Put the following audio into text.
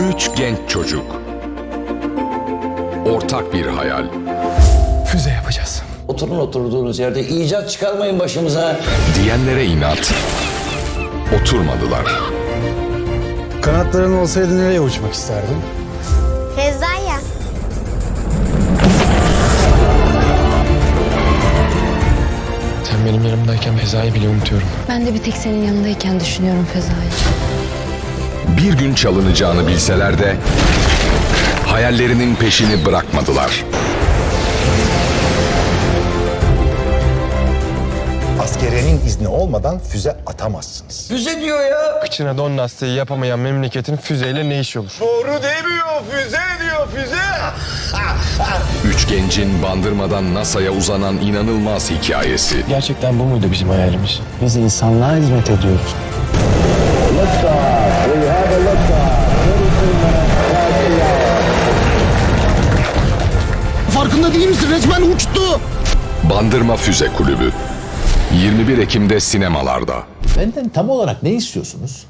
Üç genç çocuk. Ortak bir hayal. Füze yapacağız. Oturun oturduğunuz yerde icat çıkarmayın başımıza. Diyenlere inat. Oturmadılar. Kanatların olsaydı nereye uçmak isterdin? Fezaya. Sen benim yanımdayken Feza'yı bile unutuyorum. Ben de bir tek senin yanındayken düşünüyorum Feza'yı. Bir gün çalınacağını bilseler de hayallerinin peşini bırakmadılar. Askeriyenin izni olmadan füze atamazsınız. Füze diyor ya. Kıçına don lastiği yapamayan memleketin füzeyle ne işi olur? Doğru demiyor füze diyor füze. Üç gencin bandırmadan NASA'ya uzanan inanılmaz hikayesi. Gerçekten bu muydu bizim hayalimiz? Biz insanlığa hizmet ediyoruz. Farkında değil misin? Resmen uçtu. Bandırma Füze Kulübü. 21 Ekim'de sinemalarda. Benden tam olarak ne istiyorsunuz?